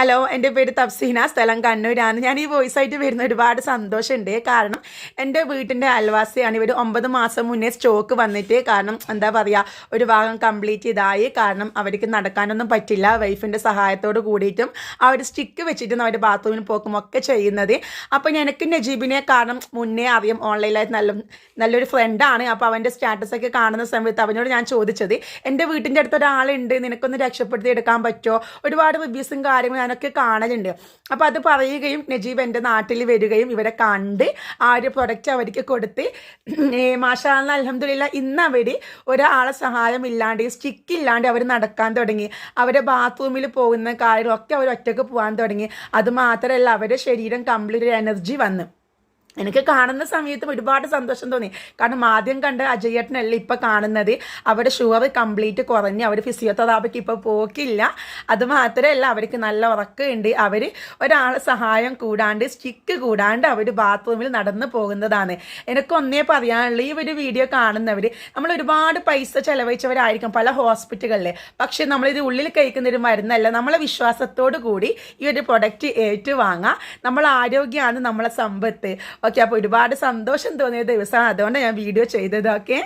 Hello എന്റെ പേര് തഫ്സീന സ്ഥലം കണ്ണൂരാണ്. ഞാൻ ഈ വോയിസ് ആയിട്ട് വരുന്ന ഒരുപാട് സന്തോഷമുണ്ട്. കാരണം എന്റെ വീട്ടിന്റെ അയൽവാസിയാണ്. ഇവർ ഒമ്പത് മാസം മുന്നേ സ്റ്റോക്ക് വന്നിട്ട് കാരണം എന്താ പറയുക ഒരു ഭാഗം കംപ്ലീറ്റ് ചെയ്തായി കാരണം അവർക്ക് നടക്കാനൊന്നും പറ്റില്ല. വൈഫിന്റെ സഹായത്തോട് കൂടിയിട്ടും ആ ഒരു സ്റ്റിക്ക് വെച്ചിട്ടും അവർ ബാത്റൂമിൽ പോക്കും ഒക്കെ ചെയ്യുന്നത്. അപ്പോൾ എനിക്ക് നജീബിനെ കാരണം മുന്നേ അറിയാം ഓൺലൈനായിട്ട് നല്ല നല്ലൊരു ഫ്രണ്ടാണ് അപ്പോൾ അവന്റെ സ്റ്റാറ്റസൊക്കെ കാണുന്ന സമയത്ത് അവനോട് ഞാൻ ചോദിച്ചത് എന്റെ വീട്ടിന്റെ അടുത്ത് ഒരാളുണ്ട്. നിനക്കൊന്ന് രക്ഷപ്പെടുത്തി എടുക്കാൻ പറ്റുമോ? ഒരുപാട് റിവ്യൂസും കാര്യങ്ങളും ഞാനൊക്കെ കാണലുണ്ട്. അപ്പോൾ അത് പറയുകയും നജീബ് എന്റെ നാട്ടിൽ വരികയും ഇവരെ കണ്ട് ആ ഒരു പ്രൊഡക്റ്റ് അവർക്ക് കൊടുത്ത് മാഷാല്ല അലഹമില്ല ഇന്ന് അവർ ഒരാളെ സഹായം ഇല്ലാണ്ട് സ്റ്റിക്ക് ഇല്ലാണ്ട് അവർ നടക്കാൻ തുടങ്ങി. അവരെ ബാത്റൂമിൽ പോകുന്ന കാര്യമൊക്കെ അവർ ഒറ്റയ്ക്ക് പോകാൻ തുടങ്ങി. അതുമാത്രമല്ല അവരുടെ ശരീരം കംപ്ലീറ്റ് എനർജി വന്നു. എനിക്ക് കാണുന്ന സമയത്തും ഒരുപാട് സന്തോഷം തോന്നി. കാരണം ആദ്യം കണ്ട് അജയേട്ടനല്ല ഇപ്പം കാണുന്നത്. അവരുടെ ഷുഗർ കംപ്ലീറ്റ് കുറഞ്ഞ് അവർ ഫിസിയോതെറാപ്പിക്ക് ഇപ്പോൾ പോക്കില്ല. അത് മാത്രമല്ല അവർക്ക് നല്ല ഉറക്കമുണ്ട്. അവർ ഒരാൾ സഹായം കൂടാണ്ട് സ്റ്റിക്ക് കൂടാണ്ട് അവർ ബാത്റൂമിൽ നടന്ന് പോകുന്നതാണ്. എനിക്ക് ഒന്നേ പറയാനുള്ള ഈ ഒരു വീഡിയോ കാണുന്നവർ നമ്മൾ ഒരുപാട് പൈസ ചെലവഴിച്ചവരായിരിക്കും പല ഹോസ്പിറ്റലുകളിൽ പക്ഷേ നമ്മളിത് ഉള്ളിൽ കഴിക്കുന്ന ഒരു മരുന്നല്ല. നമ്മളെ വിശ്വാസത്തോടു കൂടി ഈ ഒരു പ്രൊഡക്റ്റ് ഏറ്റുവാങ്ങാം. നമ്മൾ ആരോഗ്യമാണ് നമ്മളെ സമ്പത്ത്. ഓക്കെ അപ്പോൾ ഒരുപാട് സന്തോഷം തോന്നിയ ദിവസമാണ്. അതുകൊണ്ട് ഞാൻ വീഡിയോ ചെയ്തത്. ഓക്കെ?